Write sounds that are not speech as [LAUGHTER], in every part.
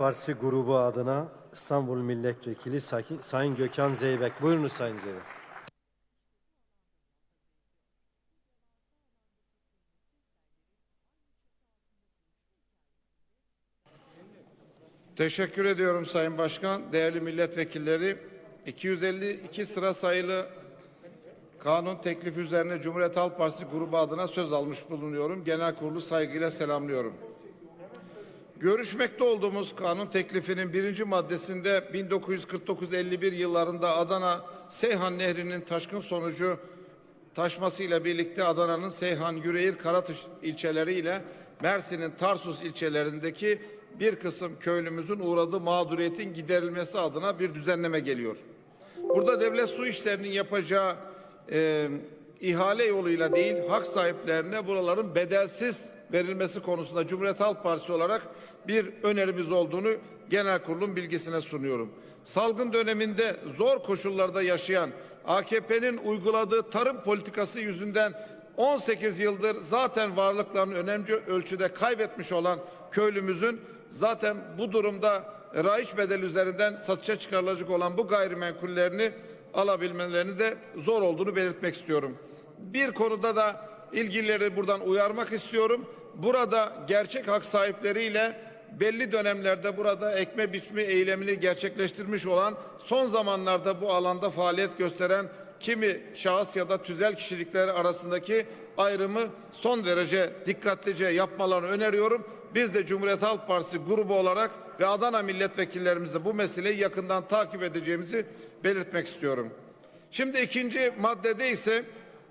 Partisi grubu adına İstanbul Milletvekili Sayın Gökhan Zeybek. Buyurunuz Sayın Zeybek. Teşekkür ediyorum Sayın Başkan, değerli milletvekilleri. 252 sıra sayılı kanun teklifi üzerine Cumhuriyet Halk Partisi grubu adına söz almış bulunuyorum. Genel kurulu saygıyla selamlıyorum. Görüşmekte olduğumuz kanun teklifinin birinci maddesinde 1949-51 yıllarında Adana Seyhan Nehri'nin taşkın sonucu taşmasıyla birlikte Adana'nın Seyhan, Yüreğir, Karatış ilçeleri ile Mersin'in Tarsus ilçelerindeki bir kısım köylümüzün uğradığı mağduriyetin giderilmesi adına bir düzenleme geliyor. Burada devlet su işlerinin yapacağı e, ihale yoluyla değil, hak sahiplerine buraların bedelsiz verilmesi konusunda Cumhuriyet Halk Partisi olarak bir önerimiz olduğunu genel kurulun bilgisine sunuyorum. Salgın döneminde zor koşullarda yaşayan AKP'nin uyguladığı tarım politikası yüzünden 18 yıldır zaten varlıklarını önemli ölçüde kaybetmiş olan köylümüzün zaten bu durumda raiç bedel üzerinden satışa çıkarılacak olan bu gayrimenkullerini alabilmelerini de zor olduğunu belirtmek istiyorum. Bir konuda da ilgilileri buradan uyarmak istiyorum. Burada gerçek hak sahipleriyle belli dönemlerde burada ekme biçme eylemini gerçekleştirmiş olan son zamanlarda bu alanda faaliyet gösteren kimi şahıs ya da tüzel kişilikler arasındaki ayrımı son derece dikkatlice yapmalarını öneriyorum. Biz de Cumhuriyet Halk Partisi grubu olarak ve Adana milletvekillerimizle bu meseleyi yakından takip edeceğimizi belirtmek istiyorum. Şimdi ikinci maddede ise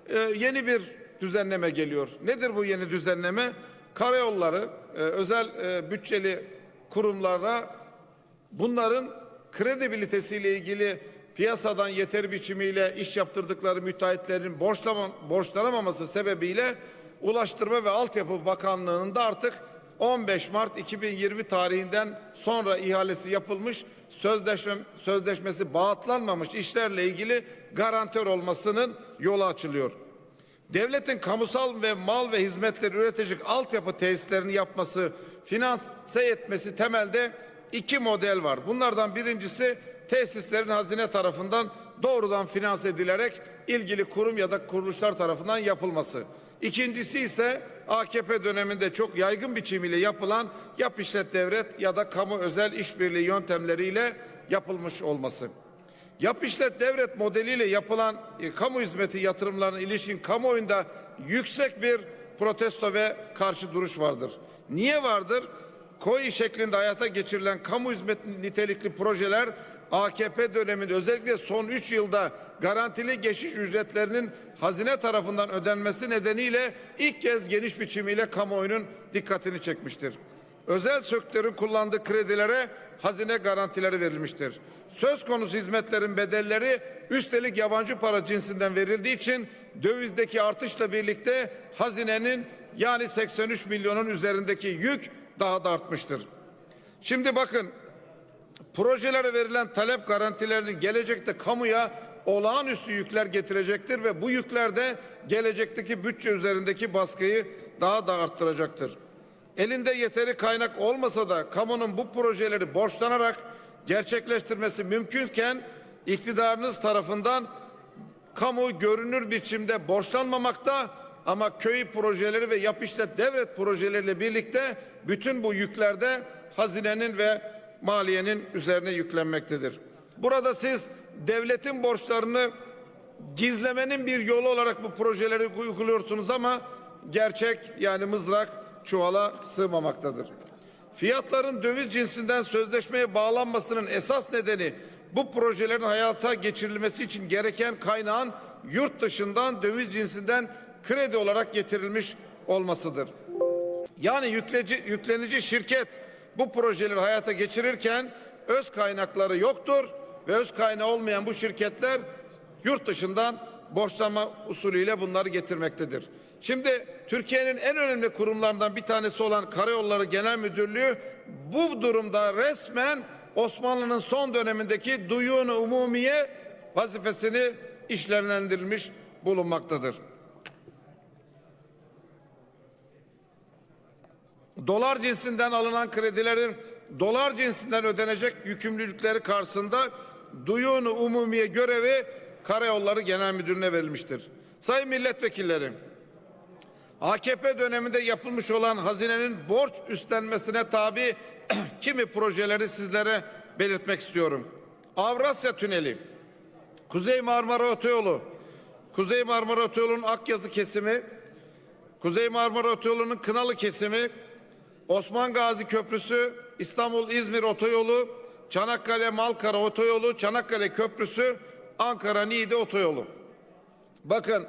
e, yeni bir düzenleme geliyor. Nedir bu yeni düzenleme? Karayolları e, özel e, bütçeli kurumlara bunların kredibilitesiyle ilgili piyasadan yeter biçimiyle iş yaptırdıkları müteahhitlerin borçlama, borçlanamaması sebebiyle Ulaştırma ve Altyapı Bakanlığı'nda artık 15 Mart 2020 tarihinden sonra ihalesi yapılmış sözleşme, sözleşmesi bağıtlanmamış işlerle ilgili garantör olmasının yolu açılıyor. Devletin kamusal ve mal ve hizmetleri üretecek altyapı tesislerini yapması, finanse etmesi temelde iki model var. Bunlardan birincisi tesislerin hazine tarafından doğrudan finanse edilerek ilgili kurum ya da kuruluşlar tarafından yapılması. İkincisi ise AKP döneminde çok yaygın biçimiyle yapılan yap işlet devlet ya da kamu özel işbirliği yöntemleriyle yapılmış olması. Yap işlet devlet modeliyle yapılan e, kamu hizmeti yatırımlarına ilişkin kamuoyunda yüksek bir protesto ve karşı duruş vardır. Niye vardır? KOİ şeklinde hayata geçirilen kamu hizmeti nitelikli projeler AKP döneminde özellikle son 3 yılda garantili geçiş ücretlerinin hazine tarafından ödenmesi nedeniyle ilk kez geniş biçimiyle kamuoyunun dikkatini çekmiştir. Özel sektörün kullandığı kredilere hazine garantileri verilmiştir. Söz konusu hizmetlerin bedelleri üstelik yabancı para cinsinden verildiği için dövizdeki artışla birlikte hazinenin yani 83 milyonun üzerindeki yük daha da artmıştır. Şimdi bakın projelere verilen talep garantilerinin gelecekte kamuya olağanüstü yükler getirecektir ve bu yükler de gelecekteki bütçe üzerindeki baskıyı daha da arttıracaktır. Elinde yeteri kaynak olmasa da kamunun bu projeleri borçlanarak gerçekleştirmesi mümkünken iktidarınız tarafından kamu görünür biçimde borçlanmamakta ama köy projeleri ve yap işlet devlet projeleriyle birlikte bütün bu yüklerde hazinenin ve maliyenin üzerine yüklenmektedir. Burada siz devletin borçlarını gizlemenin bir yolu olarak bu projeleri uyguluyorsunuz ama gerçek yani mızrak çuvala sığmamaktadır. Fiyatların döviz cinsinden sözleşmeye bağlanmasının esas nedeni bu projelerin hayata geçirilmesi için gereken kaynağın yurt dışından döviz cinsinden kredi olarak getirilmiş olmasıdır. Yani yükleci, yüklenici şirket bu projeleri hayata geçirirken öz kaynakları yoktur ve öz kaynağı olmayan bu şirketler yurt dışından borçlanma usulüyle bunları getirmektedir. Şimdi Türkiye'nin en önemli kurumlarından bir tanesi olan Karayolları Genel Müdürlüğü bu durumda resmen Osmanlı'nın son dönemindeki duyunu umumiye vazifesini işlevlendirilmiş bulunmaktadır. Dolar cinsinden alınan kredilerin dolar cinsinden ödenecek yükümlülükleri karşısında duyunu umumiye görevi Karayolları Genel Müdürlüğü'ne verilmiştir. Sayın milletvekillerim, AKP döneminde yapılmış olan hazinenin borç üstlenmesine tabi [CLEARS THROAT] kimi projeleri sizlere belirtmek istiyorum. Avrasya Tüneli, Kuzey Marmara Otoyolu, Kuzey Marmara Otoyolu'nun Akyazı kesimi, Kuzey Marmara Otoyolu'nun Kınalı kesimi, Osman Gazi Köprüsü, İstanbul-İzmir Otoyolu, Çanakkale-Malkara Otoyolu, Çanakkale Köprüsü, Ankara-Niğde Otoyolu. Bakın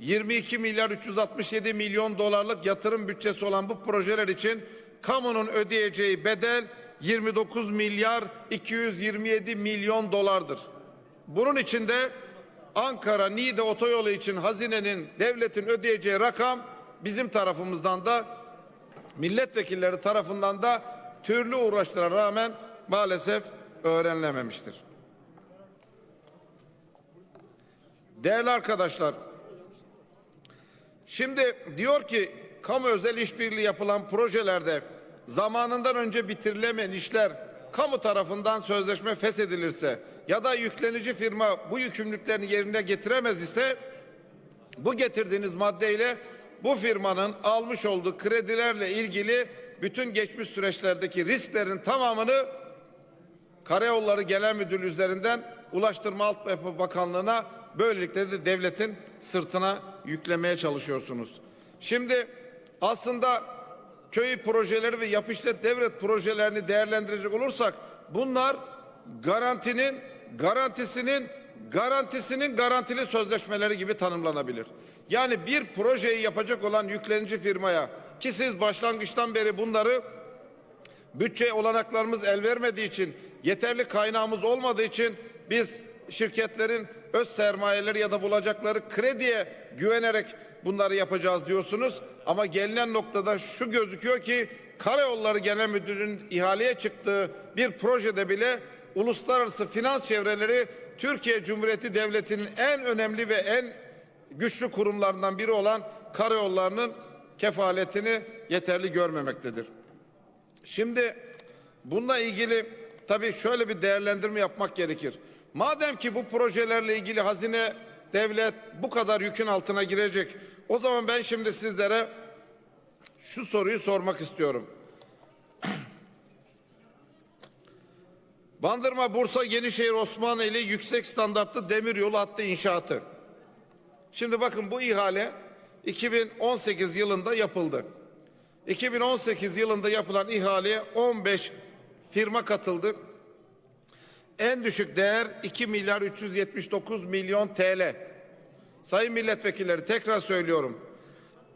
22 milyar 367 milyon dolarlık yatırım bütçesi olan bu projeler için kamunun ödeyeceği bedel 29 milyar 227 milyon dolardır. Bunun içinde Ankara Niğde otoyolu için hazinenin devletin ödeyeceği rakam bizim tarafımızdan da milletvekilleri tarafından da türlü uğraşlara rağmen maalesef öğrenilememiştir. Değerli arkadaşlar, şimdi diyor ki kamu özel işbirliği yapılan projelerde zamanından önce bitirilemeyen işler kamu tarafından sözleşme feshedilirse ya da yüklenici firma bu yükümlülüklerini yerine getiremez ise bu getirdiğiniz maddeyle bu firmanın almış olduğu kredilerle ilgili bütün geçmiş süreçlerdeki risklerin tamamını Karayolları Genel Müdürlüğü üzerinden Ulaştırma Altyapı Bakanlığı'na böylelikle de devletin sırtına yüklemeye çalışıyorsunuz. Şimdi aslında köy projeleri ve yapışlet devlet projelerini değerlendirecek olursak bunlar garantinin garantisinin garantisinin garantili sözleşmeleri gibi tanımlanabilir. Yani bir projeyi yapacak olan yüklenici firmaya ki siz başlangıçtan beri bunları bütçe olanaklarımız el vermediği için, yeterli kaynağımız olmadığı için biz şirketlerin öz sermayeleri ya da bulacakları krediye güvenerek bunları yapacağız diyorsunuz. Ama gelinen noktada şu gözüküyor ki Karayolları Genel Müdürlüğü'nün ihaleye çıktığı bir projede bile uluslararası finans çevreleri Türkiye Cumhuriyeti Devleti'nin en önemli ve en güçlü kurumlarından biri olan karayollarının kefaletini yeterli görmemektedir. Şimdi bununla ilgili tabii şöyle bir değerlendirme yapmak gerekir. Madem ki bu projelerle ilgili hazine devlet bu kadar yükün altına girecek. O zaman ben şimdi sizlere şu soruyu sormak istiyorum. Bandırma, Bursa, Yenişehir, Osmanlı yüksek standartlı demiryolu hattı inşaatı. Şimdi bakın bu ihale 2018 yılında yapıldı. 2018 yılında yapılan ihaleye 15 firma katıldı. En düşük değer 2 milyar 379 milyon TL. Sayın milletvekilleri tekrar söylüyorum.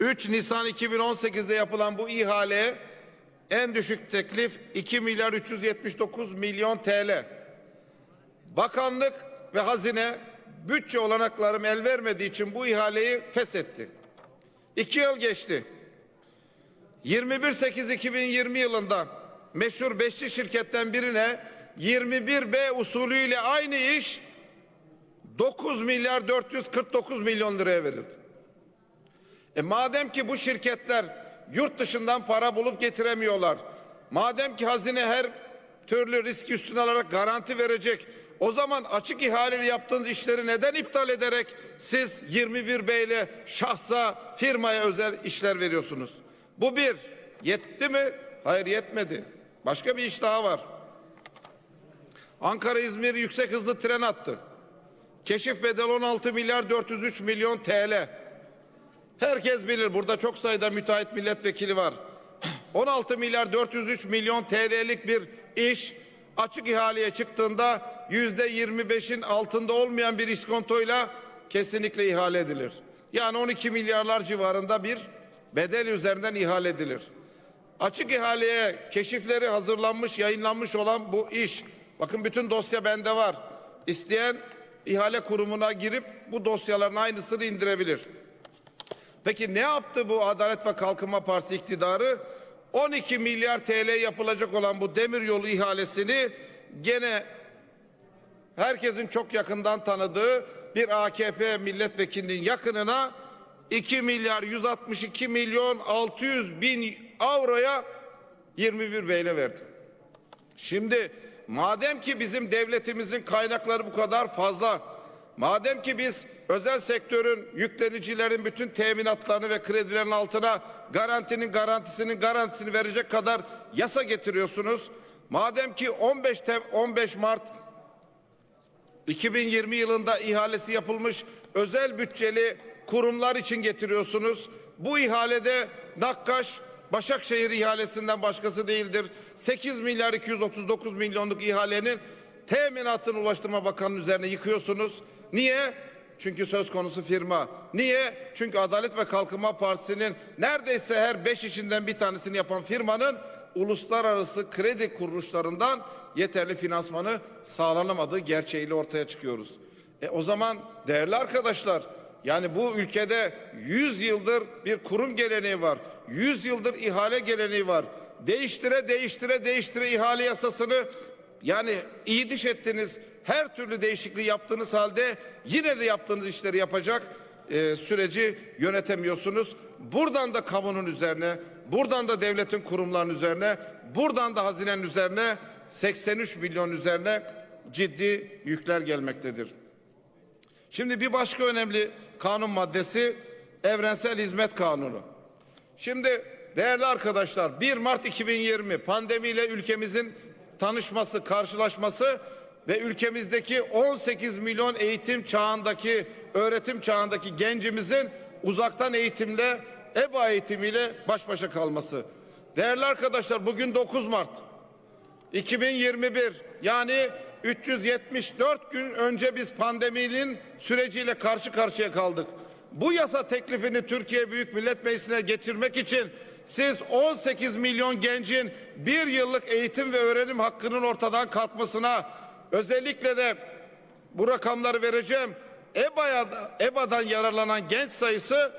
3 Nisan 2018'de yapılan bu ihaleye en düşük teklif 2 milyar 379 milyon TL. Bakanlık ve hazine bütçe olanaklarım el vermediği için bu ihaleyi feshetti. İki yıl geçti. 21.8.2020 yılında meşhur beşçi şirketten birine 21B usulüyle aynı iş 9 milyar 449 milyon liraya verildi. E madem ki bu şirketler yurt dışından para bulup getiremiyorlar. Madem ki hazine her türlü riski üstüne alarak garanti verecek. O zaman açık ihaleli yaptığınız işleri neden iptal ederek siz 21 B ile şahsa firmaya özel işler veriyorsunuz? Bu bir. Yetti mi? Hayır yetmedi. Başka bir iş daha var. Ankara-İzmir yüksek hızlı tren attı. Keşif bedel 16 milyar 403 milyon TL. Herkes bilir burada çok sayıda müteahhit milletvekili var. [CLEARS THROAT] 16 milyar 403 milyon TL'lik bir iş açık ihaleye çıktığında yüzde 25'in altında olmayan bir iskontoyla kesinlikle ihale edilir. Yani 12 milyarlar civarında bir bedel üzerinden ihale edilir. Açık ihaleye keşifleri hazırlanmış, yayınlanmış olan bu iş. Bakın bütün dosya bende var. İsteyen ihale kurumuna girip bu dosyaların aynısını indirebilir. Peki ne yaptı bu Adalet ve Kalkınma Partisi iktidarı? 12 milyar TL yapılacak olan bu demiryolu ihalesini gene herkesin çok yakından tanıdığı bir AKP milletvekilinin yakınına 2 milyar 162 milyon 600 bin avroya 21 beyle verdi. Şimdi madem ki bizim devletimizin kaynakları bu kadar fazla, madem ki biz özel sektörün yüklenicilerin bütün teminatlarını ve kredilerin altına garantinin garantisinin garantisini verecek kadar yasa getiriyorsunuz. Madem ki 15 Tem- 15 Mart 2020 yılında ihalesi yapılmış özel bütçeli kurumlar için getiriyorsunuz. Bu ihalede Nakkaş Başakşehir ihalesinden başkası değildir. 8 milyar 239 milyonluk ihalenin teminatını Ulaştırma Bakanı'nın üzerine yıkıyorsunuz. Niye? Çünkü söz konusu firma. Niye? Çünkü Adalet ve Kalkınma Partisi'nin neredeyse her beş işinden bir tanesini yapan firmanın uluslararası kredi kuruluşlarından yeterli finansmanı sağlanamadığı gerçeğiyle ortaya çıkıyoruz. E o zaman değerli arkadaşlar yani bu ülkede 100 yıldır bir kurum geleneği var. 100 yıldır ihale geleneği var. Değiştire değiştire değiştire ihale yasasını yani iyi diş ettiniz. Her türlü değişikliği yaptığınız halde yine de yaptığınız işleri yapacak e, süreci yönetemiyorsunuz. Buradan da kamunun üzerine, buradan da devletin kurumlarının üzerine, buradan da hazinenin üzerine 83 milyon üzerine ciddi yükler gelmektedir. Şimdi bir başka önemli kanun maddesi Evrensel Hizmet Kanunu. Şimdi değerli arkadaşlar 1 Mart 2020 pandemiyle ülkemizin tanışması, karşılaşması ve ülkemizdeki 18 milyon eğitim çağındaki, öğretim çağındaki gencimizin uzaktan eğitimle, EBA eğitimiyle baş başa kalması. Değerli arkadaşlar bugün 9 Mart 2021 yani 374 gün önce biz pandeminin süreciyle karşı karşıya kaldık. Bu yasa teklifini Türkiye Büyük Millet Meclisi'ne getirmek için siz 18 milyon gencin bir yıllık eğitim ve öğrenim hakkının ortadan kalkmasına özellikle de bu rakamları vereceğim. EBA'ya, EBA'dan yararlanan genç sayısı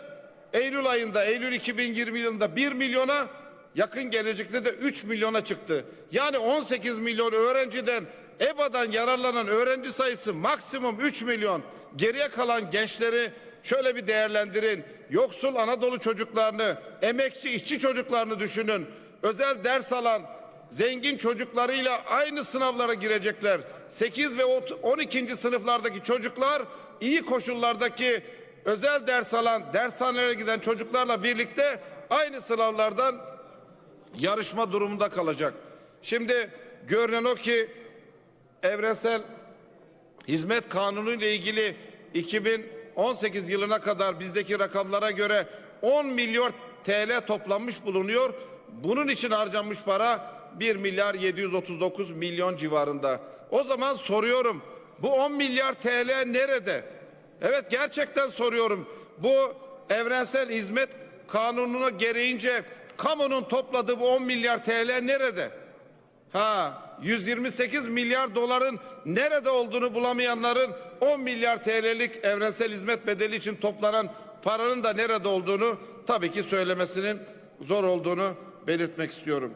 Eylül ayında, Eylül 2020 yılında 1 milyona yakın gelecekte de 3 milyona çıktı. Yani 18 milyon öğrenciden EBA'dan yararlanan öğrenci sayısı maksimum 3 milyon. Geriye kalan gençleri şöyle bir değerlendirin. Yoksul Anadolu çocuklarını, emekçi işçi çocuklarını düşünün. Özel ders alan, zengin çocuklarıyla aynı sınavlara girecekler. 8 ve 12. sınıflardaki çocuklar iyi koşullardaki özel ders alan, dershanelere giden çocuklarla birlikte aynı sınavlardan yarışma durumunda kalacak. Şimdi görünen o ki evrensel hizmet kanunu ile ilgili 2018 yılına kadar bizdeki rakamlara göre 10 milyar TL toplanmış bulunuyor. Bunun için harcanmış para 1 milyar 739 milyon civarında. O zaman soruyorum bu 10 milyar TL nerede? Evet gerçekten soruyorum. Bu evrensel hizmet kanununa gereğince kamunun topladığı bu 10 milyar TL nerede? Ha 128 milyar doların nerede olduğunu bulamayanların 10 milyar TL'lik evrensel hizmet bedeli için toplanan paranın da nerede olduğunu tabii ki söylemesinin zor olduğunu belirtmek istiyorum.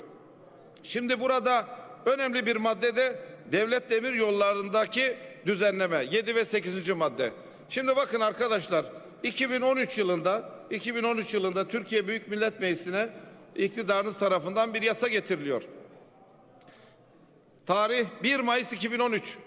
Şimdi burada önemli bir madde de devlet demir yollarındaki düzenleme 7 ve 8. madde. Şimdi bakın arkadaşlar 2013 yılında 2013 yılında Türkiye Büyük Millet Meclisi'ne iktidarınız tarafından bir yasa getiriliyor. Tarih 1 Mayıs 2013.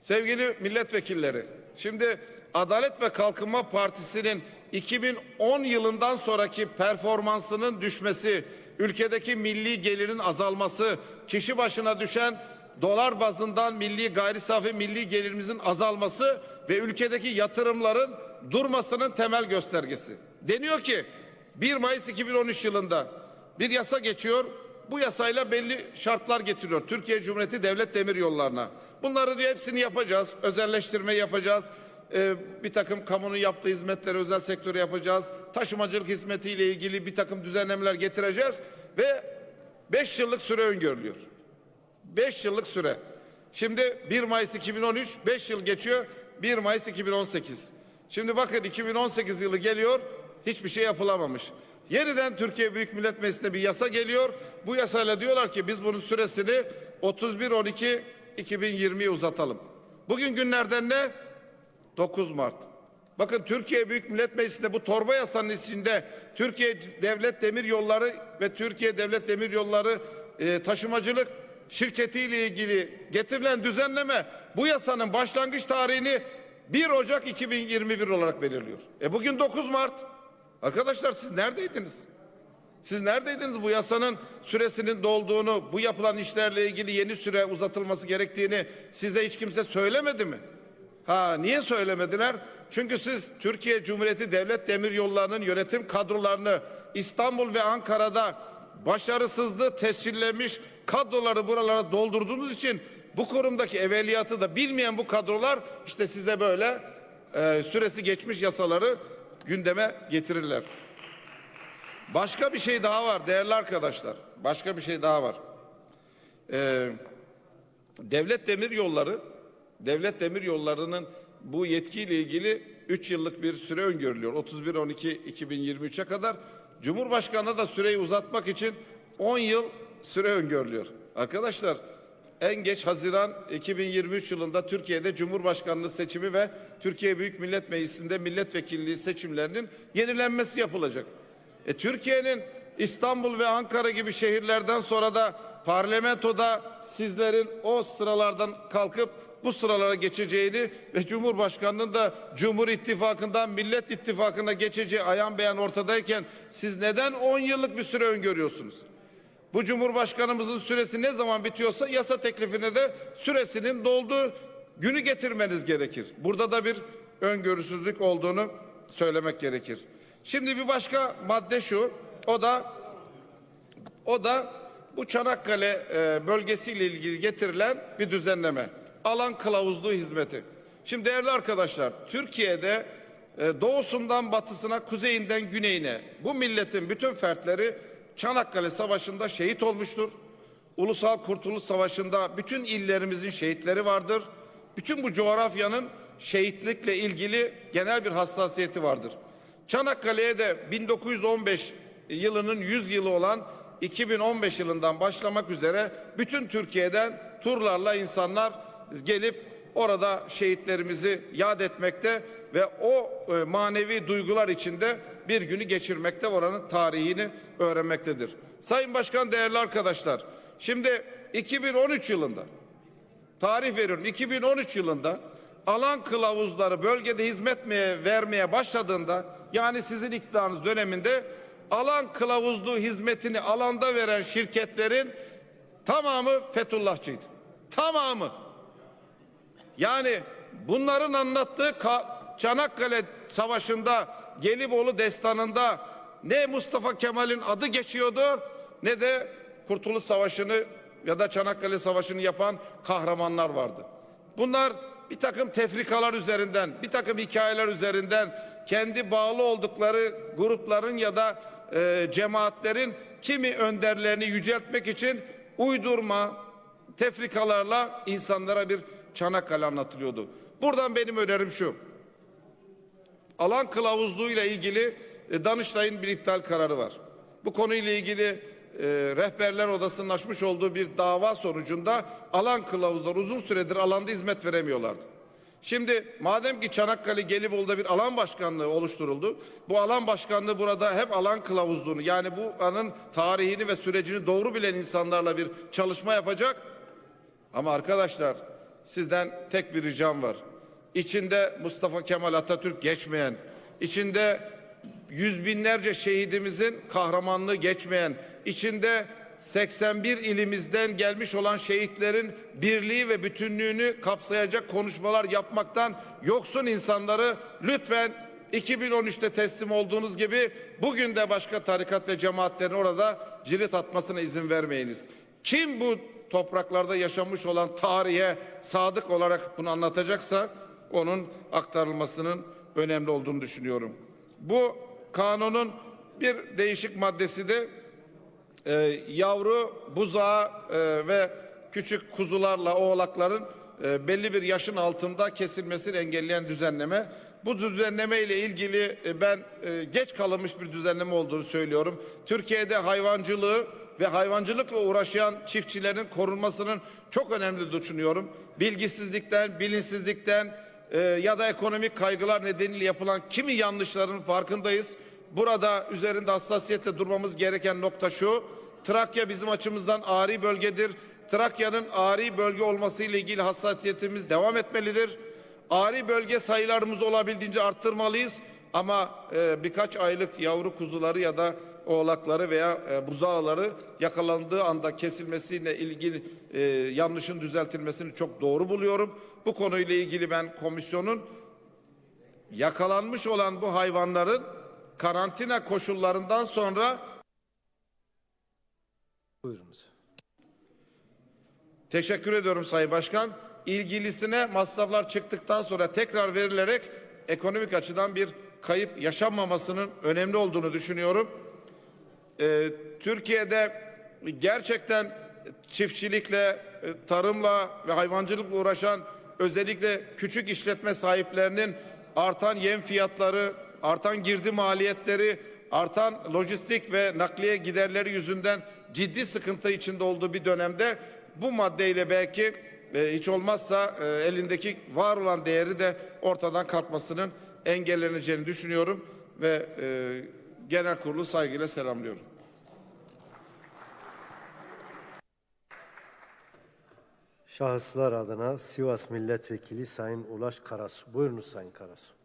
Sevgili milletvekilleri, şimdi Adalet ve Kalkınma Partisi'nin 2010 yılından sonraki performansının düşmesi, ülkedeki milli gelirin azalması, kişi başına düşen dolar bazından milli gayri safi milli gelirimizin azalması ve ülkedeki yatırımların durmasının temel göstergesi. Deniyor ki 1 Mayıs 2013 yılında bir yasa geçiyor. Bu yasayla belli şartlar getiriyor Türkiye Cumhuriyeti Devlet Demir Yolları'na. Bunları diyor hepsini yapacağız. Özelleştirme yapacağız. Ee, bir takım kamunun yaptığı hizmetleri özel sektöre yapacağız. Taşımacılık hizmetiyle ilgili bir takım düzenlemeler getireceğiz ve 5 yıllık süre öngörülüyor. 5 yıllık süre. Şimdi 1 Mayıs 2013, 5 yıl geçiyor. 1 Mayıs 2018. Şimdi bakın 2018 yılı geliyor, hiçbir şey yapılamamış. Yeniden Türkiye Büyük Millet Meclisi'ne bir yasa geliyor. Bu yasayla diyorlar ki biz bunun süresini 31 12 2020'ye uzatalım. Bugün günlerden ne? 9 Mart. Bakın Türkiye Büyük Millet Meclisi'nde bu torba yasanın içinde Türkiye Devlet Demir Yolları ve Türkiye Devlet Demir Yolları e, taşımacılık şirketiyle ilgili getirilen düzenleme bu yasanın başlangıç tarihini 1 Ocak 2021 olarak belirliyor. E bugün 9 Mart. Arkadaşlar siz neredeydiniz? Siz neredeydiniz bu yasanın süresinin dolduğunu, bu yapılan işlerle ilgili yeni süre uzatılması gerektiğini size hiç kimse söylemedi mi? Ha niye söylemediler? Çünkü siz Türkiye Cumhuriyeti Devlet Demiryolları'nın yönetim kadrolarını İstanbul ve Ankara'da başarısızlığı tescillemiş kadroları buralara doldurduğunuz için bu kurumdaki evveliyatı da bilmeyen bu kadrolar işte size böyle e, süresi geçmiş yasaları gündeme getirirler. Başka bir şey daha var değerli arkadaşlar. Başka bir şey daha var. Ee, devlet demir yolları, devlet demir yollarının bu yetkiyle ilgili 3 yıllık bir süre öngörülüyor. 31-12-2023'e kadar. Cumhurbaşkanı da süreyi uzatmak için 10 yıl süre öngörülüyor. Arkadaşlar en geç Haziran 2023 yılında Türkiye'de Cumhurbaşkanlığı seçimi ve Türkiye Büyük Millet Meclisi'nde milletvekilliği seçimlerinin yenilenmesi yapılacak. E, Türkiye'nin İstanbul ve Ankara gibi şehirlerden sonra da parlamentoda sizlerin o sıralardan kalkıp bu sıralara geçeceğini ve Cumhurbaşkanı'nın da Cumhur İttifakı'ndan Millet İttifakı'na geçeceği ayan beyan ortadayken siz neden 10 yıllık bir süre öngörüyorsunuz? Bu Cumhurbaşkanımızın süresi ne zaman bitiyorsa yasa teklifine de süresinin dolduğu günü getirmeniz gerekir. Burada da bir öngörüsüzlük olduğunu söylemek gerekir. Şimdi bir başka madde şu. O da o da bu Çanakkale e, bölgesiyle ilgili getirilen bir düzenleme. Alan kılavuzluğu hizmeti. Şimdi değerli arkadaşlar, Türkiye'de e, doğusundan batısına, kuzeyinden güneyine bu milletin bütün fertleri Çanakkale Savaşı'nda şehit olmuştur. Ulusal Kurtuluş Savaşı'nda bütün illerimizin şehitleri vardır. Bütün bu coğrafyanın şehitlikle ilgili genel bir hassasiyeti vardır. Çanakkale'ye de 1915 yılının 100 yılı olan 2015 yılından başlamak üzere bütün Türkiye'den turlarla insanlar gelip orada şehitlerimizi yad etmekte ve o e, manevi duygular içinde bir günü geçirmekte oranın tarihini öğrenmektedir. Sayın Başkan değerli arkadaşlar şimdi 2013 yılında tarih veriyorum 2013 yılında alan kılavuzları bölgede hizmet me- vermeye başladığında yani sizin iktidarınız döneminde alan kılavuzluğu hizmetini alanda veren şirketlerin tamamı Fethullahçıydı. Tamamı. Yani bunların anlattığı Ka- Çanakkale Savaşı'nda Gelibolu destanında ne Mustafa Kemal'in adı geçiyordu ne de Kurtuluş Savaşı'nı ya da Çanakkale Savaşı'nı yapan kahramanlar vardı. Bunlar bir takım tefrikalar üzerinden, bir takım hikayeler üzerinden kendi bağlı oldukları grupların ya da e, cemaatlerin kimi önderlerini yüceltmek için uydurma tefrikalarla insanlara bir Çanakkale anlatılıyordu. Buradan benim önerim şu. Alan kılavuzluğuyla ilgili e, Danıştay'ın bir iptal kararı var. Bu konuyla ilgili e, rehberler odasının açmış olduğu bir dava sonucunda alan kılavuzları uzun süredir alanda hizmet veremiyorlardı. Şimdi madem ki Çanakkale Gelibolu'da bir alan başkanlığı oluşturuldu. Bu alan başkanlığı burada hep alan kılavuzluğunu yani bu anın tarihini ve sürecini doğru bilen insanlarla bir çalışma yapacak. Ama arkadaşlar sizden tek bir ricam var. İçinde Mustafa Kemal Atatürk geçmeyen, içinde yüz binlerce şehidimizin kahramanlığı geçmeyen, içinde 81 ilimizden gelmiş olan şehitlerin birliği ve bütünlüğünü kapsayacak konuşmalar yapmaktan yoksun insanları lütfen 2013'te teslim olduğunuz gibi bugün de başka tarikat ve cemaatlerin orada cirit atmasına izin vermeyiniz. Kim bu topraklarda yaşamış olan tarihe sadık olarak bunu anlatacaksa onun aktarılmasının önemli olduğunu düşünüyorum. Bu kanunun bir değişik maddesi de e, yavru buzağı e, ve küçük kuzularla oğlakların e, belli bir yaşın altında kesilmesini engelleyen düzenleme. Bu düzenleme ile ilgili e, ben e, geç kalınmış bir düzenleme olduğunu söylüyorum. Türkiye'de hayvancılığı ve hayvancılıkla uğraşan çiftçilerin korunmasının çok önemli düşünüyorum. Bilgisizlikten, bilinçsizlikten e, ya da ekonomik kaygılar nedeniyle yapılan kimi yanlışların farkındayız. Burada üzerinde hassasiyetle durmamız gereken nokta şu. Trakya bizim açımızdan ari bölgedir. Trakya'nın ari bölge olması ile ilgili hassasiyetimiz devam etmelidir. Ari bölge sayılarımızı olabildiğince arttırmalıyız ama e, birkaç aylık yavru kuzuları ya da oğlakları veya e, buzağıları yakalandığı anda kesilmesiyle ilgili e, yanlışın düzeltilmesini çok doğru buluyorum. Bu konuyla ilgili ben komisyonun yakalanmış olan bu hayvanların karantina koşullarından sonra Buyurunuz. Teşekkür ediyorum Sayın Başkan. İlgilisine masraflar çıktıktan sonra tekrar verilerek ekonomik açıdan bir kayıp yaşanmamasının önemli olduğunu düşünüyorum. Ee, Türkiye'de gerçekten çiftçilikle, e, tarımla ve hayvancılıkla uğraşan özellikle küçük işletme sahiplerinin artan yem fiyatları, artan girdi maliyetleri, artan lojistik ve nakliye giderleri yüzünden ciddi sıkıntı içinde olduğu bir dönemde bu maddeyle belki e, hiç olmazsa e, elindeki var olan değeri de ortadan kalkmasının engelleneceğini düşünüyorum ve e, genel kurulu saygıyla selamlıyorum. Şahıslar adına Sivas Milletvekili Sayın Ulaş Karasu. Buyurunuz Sayın Karasu.